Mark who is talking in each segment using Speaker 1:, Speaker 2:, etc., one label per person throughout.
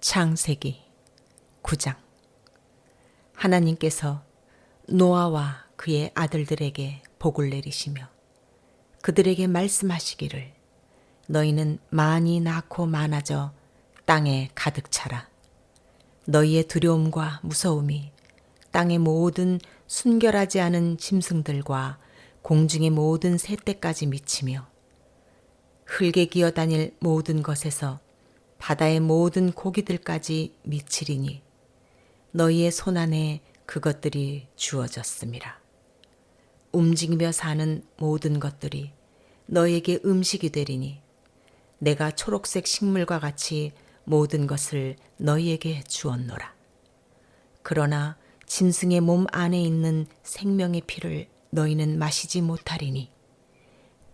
Speaker 1: 창세기 9장. 하나님께서 노아와 그의 아들들에게 복을 내리시며 그들에게 말씀하시기를 너희는 많이 낳고 많아져 땅에 가득 차라. 너희의 두려움과 무서움이 땅의 모든 순결하지 않은 짐승들과 공중의 모든 새떼까지 미치며 흙에 기어다닐 모든 것에서 바다의 모든 고기들까지 미치리니 너희의 손 안에 그것들이 주어졌습니다. 움직이며 사는 모든 것들이 너희에게 음식이 되리니 내가 초록색 식물과 같이 모든 것을 너희에게 주었노라. 그러나 짐승의 몸 안에 있는 생명의 피를 너희는 마시지 못하리니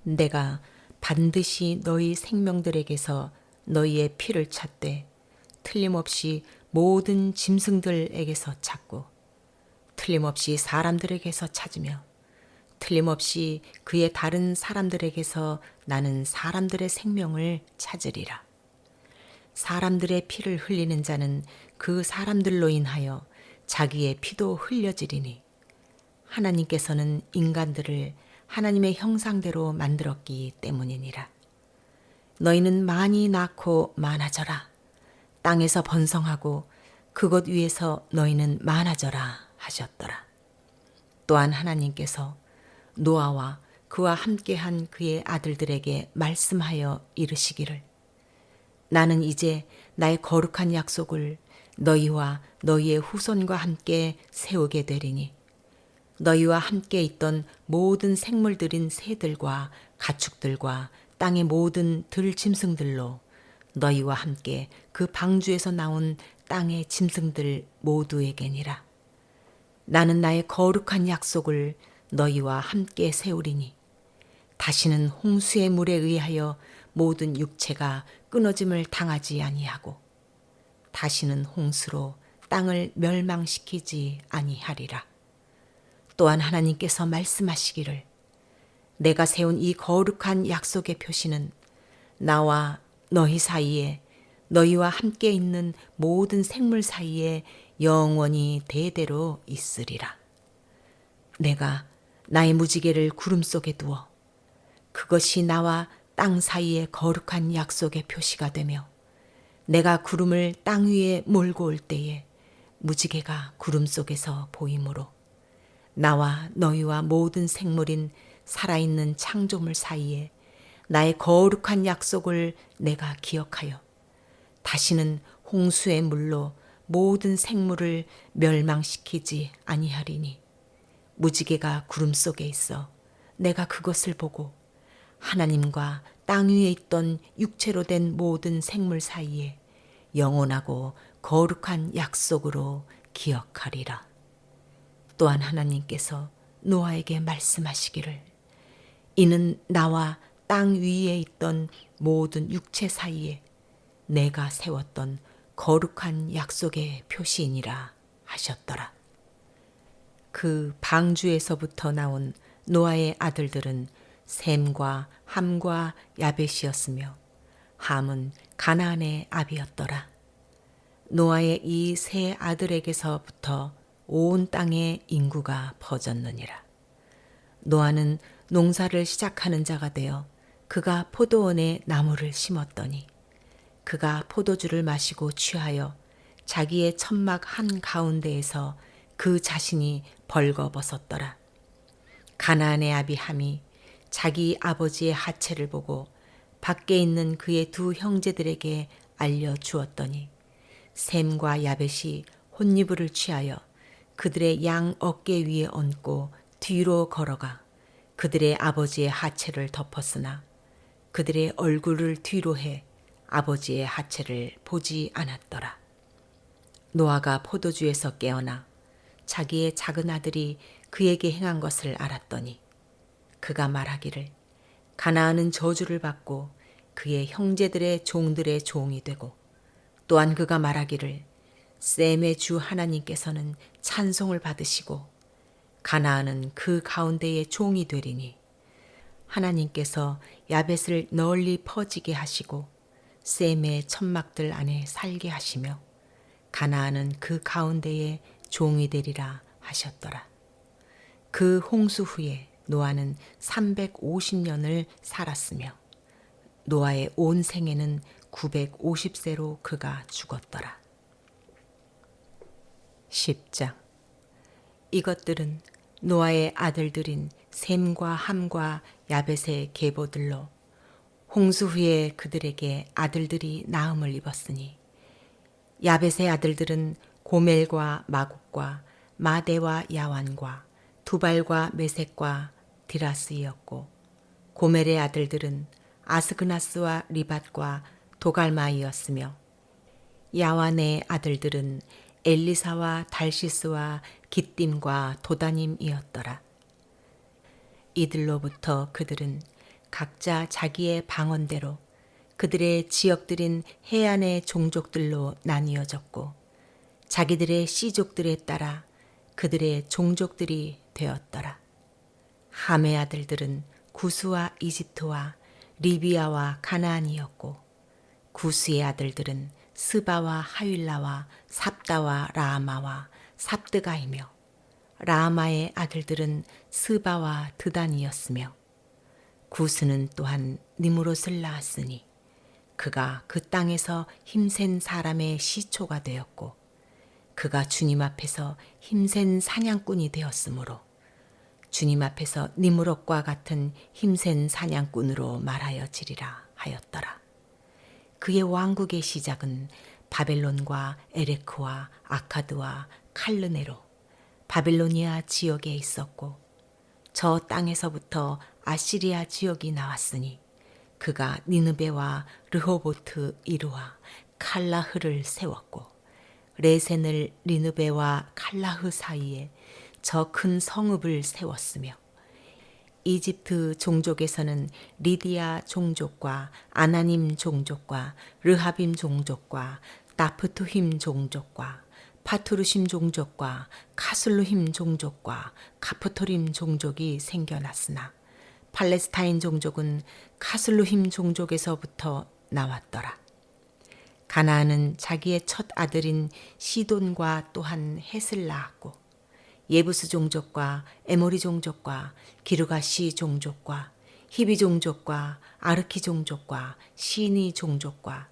Speaker 1: 내가 반드시 너희 생명들에게서 너희의 피를 찾되 틀림없이 모든 짐승들에게서 찾고 틀림없이 사람들에게서 찾으며 틀림없이 그의 다른 사람들에게서 나는 사람들의 생명을 찾으리라. 사람들의 피를 흘리는 자는 그 사람들로 인하여 자기의 피도 흘려지리니 하나님께서는 인간들을 하나님의 형상대로 만들었기 때문이니라. 너희는 많이 낳고 많아져라. 땅에서 번성하고 그것 위에서 너희는 많아져라 하셨더라. 또한 하나님께서 노아와 그와 함께한 그의 아들들에게 말씀하여 이르시기를 나는 이제 나의 거룩한 약속을 너희와 너희의 후손과 함께 세우게 되리니 너희와 함께 있던 모든 생물들인 새들과 가축들과 땅의 모든 들 짐승들로 너희와 함께 그 방주에서 나온 땅의 짐승들 모두에게니라. 나는 나의 거룩한 약속을 너희와 함께 세우리니 다시는 홍수의 물에 의하여 모든 육체가 끊어짐을 당하지 아니하고 다시는 홍수로 땅을 멸망시키지 아니하리라. 또한 하나님께서 말씀하시기를 내가 세운 이 거룩한 약속의 표시는 나와 너희 사이에 너희와 함께 있는 모든 생물 사이에 영원히 대대로 있으리라. 내가 나의 무지개를 구름 속에 두어 그것이 나와 땅 사이의 거룩한 약속의 표시가 되며 내가 구름을 땅 위에 몰고 올 때에 무지개가 구름 속에서 보이므로 나와 너희와 모든 생물인 살아있는 창조물 사이에 나의 거룩한 약속을 내가 기억하여 다시는 홍수의 물로 모든 생물을 멸망시키지 아니하리니 무지개가 구름 속에 있어 내가 그것을 보고 하나님과 땅 위에 있던 육체로 된 모든 생물 사이에 영원하고 거룩한 약속으로 기억하리라. 또한 하나님께서 노아에게 말씀하시기를 이는 나와 땅 위에 있던 모든 육체 사이에 내가 세웠던 거룩한 약속의 표시이니라 하셨더라. 그 방주에서부터 나온 노아의 아들들은 셈과 함과 야벳이었으며 함은 가나안의 아비였더라. 노아의 이 세 아들에게서부터 온 땅의 인구가 퍼졌느니라. 노아는 농사를 시작하는 자가 되어 그가 포도원에 나무를 심었더니 그가 포도주를 마시고 취하여 자기의 천막 한 가운데에서 그 자신이 벌거벗었더라. 가나안의 아비 함이 자기 아버지의 하체를 보고 밖에 있는 그의 두 형제들에게 알려 주었더니 샘과 야벳이 혼이불을 취하여 그들의 양 어깨 위에 얹고 뒤로 걸어가 그들의 아버지의 하체를 덮었으나 그들의 얼굴을 뒤로 해 아버지의 하체를 보지 않았더라. 노아가 포도주에서 깨어나 자기의 작은 아들이 그에게 행한 것을 알았더니 그가 말하기를 가나안은 저주를 받고 그의 형제들의 종들의 종이 되고 또한 그가 말하기를 셈의 주 하나님께서는 찬송을 받으시고 가나안은 그 가운데의 종이 되리니 하나님께서 야벳을 널리 퍼지게 하시고 셈의 천막들 안에 살게 하시며 가나안은 그 가운데에 종이 되리라 하셨더라. 그 홍수 후에 노아는 350년을 살았으며 노아의 온 생애는 950세로 그가 죽었더라. 10장 이것들은 노아의 아들들인 셈과 함과 야벳의 계보들로 홍수 후에 그들에게 아들들이 나음을 입었으니 야벳의 아들들은 고멜과 마국과 마대와 야완과 두발과 메색과 디라스이었고 고멜의 아들들은 아스그나스와 리밧과 도갈마이었으며 야완의 아들들은 엘리사와 달시스와 기띔과 도다님이었더라. 이들로부터 그들은 각자 자기의 방언대로 그들의 지역들인 해안의 종족들로 나뉘어졌고 자기들의 씨족들에 따라 그들의 종족들이 되었더라. 함의 아들들은 구스와 이집트와 리비아와 가나안이었고 구스의 아들들은 스바와 하윌라와 삽다와 라마와 삽드가이며 라마의 아들들은 스바와 드단이었으며 구스는 또한 니무롯을 낳았으니 그가 그 땅에서 힘센 사람의 시초가 되었고 그가 주님 앞에서 힘센 사냥꾼이 되었으므로 주님 앞에서 니무롯과 같은 힘센 사냥꾼으로 말하여지리라 하였더라. 그의 왕국의 시작은 바벨론과 에레크와 아카드와 칼르네로 바빌로니아 지역에 있었고 저 땅에서부터 아시리아 지역이 나왔으니 그가 니느베와 르호보트 이루와 칼라흐를 세웠고 레센을 니느베와 칼라흐 사이에 저 큰 성읍을 세웠으며 이집트 종족에서는 리디아 종족과 아나님 종족과 르하빔 종족과 나프투힘 종족과 파투르심 종족과 카슬루힘 종족과 카프토림 종족이 생겨났으나 팔레스타인 종족은 카슬루힘 종족에서부터 나왔더라. 가나안은 자기의 첫 아들인 시돈과 또한 헷을 낳았고 예부스 종족과 에모리 종족과 기르가시 종족과 히비 종족과 아르키 종족과 시니 종족과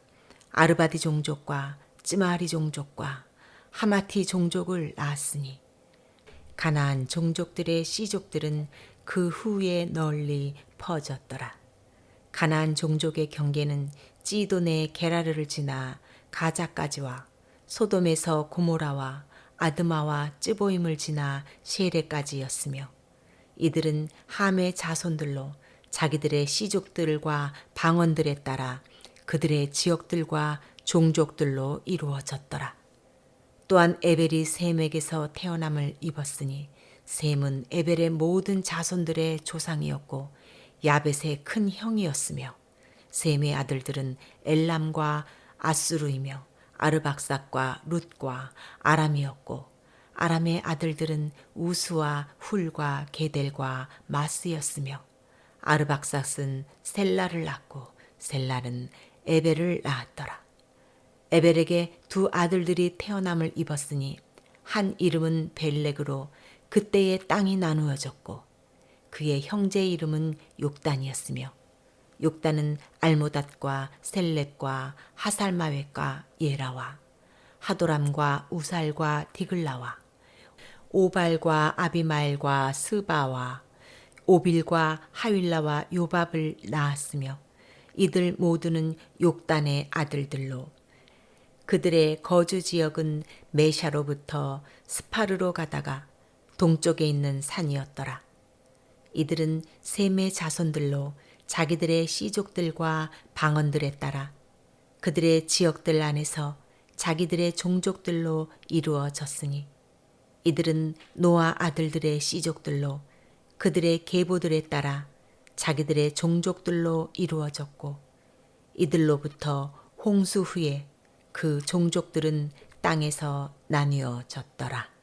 Speaker 1: 아르바디 종족과 찌마리 종족과 하마티 종족을 낳았으니 가나안 종족들의 씨족들은 그 후에 널리 퍼졌더라. 가나안 종족의 경계는 찌돈의 게라르를 지나 가자까지와 소돔에서 고모라와 아드마와 쯔보임을 지나 셰레까지였으며 이들은 함의 자손들로 자기들의 씨족들과 방언들에 따라 그들의 지역들과 종족들로 이루어졌더라. 또한 에벨이 셈에게서 태어남을 입었으니 셈은 에벨의 모든 자손들의 조상이었고 야벳의 큰 형이었으며 셈의 아들들은 엘람과 아수르이며 아르박삭과 룻과 아람이었고 아람의 아들들은 우수와 훌과 게델과 마스였으며 아르박삭은 셀라를 낳고 셀라는 에벨을 낳았더라. 에벨에게 두 아들들이 태어남을 입었으니 한 이름은 벨렉으로 그때의 땅이 나누어졌고 그의 형제 이름은 욕단이었으며 욕단은 알모닷과 셀렙과 하살마웨과 예라와 하도람과 우살과 디글라와 오발과 아비마엘과 스바와 오빌과 하윌라와 요밥을 낳았으며 이들 모두는 욕단의 아들들로 그들의 거주 지역은 메샤로부터 스파르로 가다가 동쪽에 있는 산이었더라. 이들은 셈의 자손들로 자기들의 씨족들과 방언들에 따라 그들의 지역들 안에서 자기들의 종족들로 이루어졌으니 이들은 노아 아들들의 씨족들로 그들의 계보들에 따라 자기들의 종족들로 이루어졌고 이들로부터 홍수 후에 그 종족들은 땅에서 나뉘어졌더라.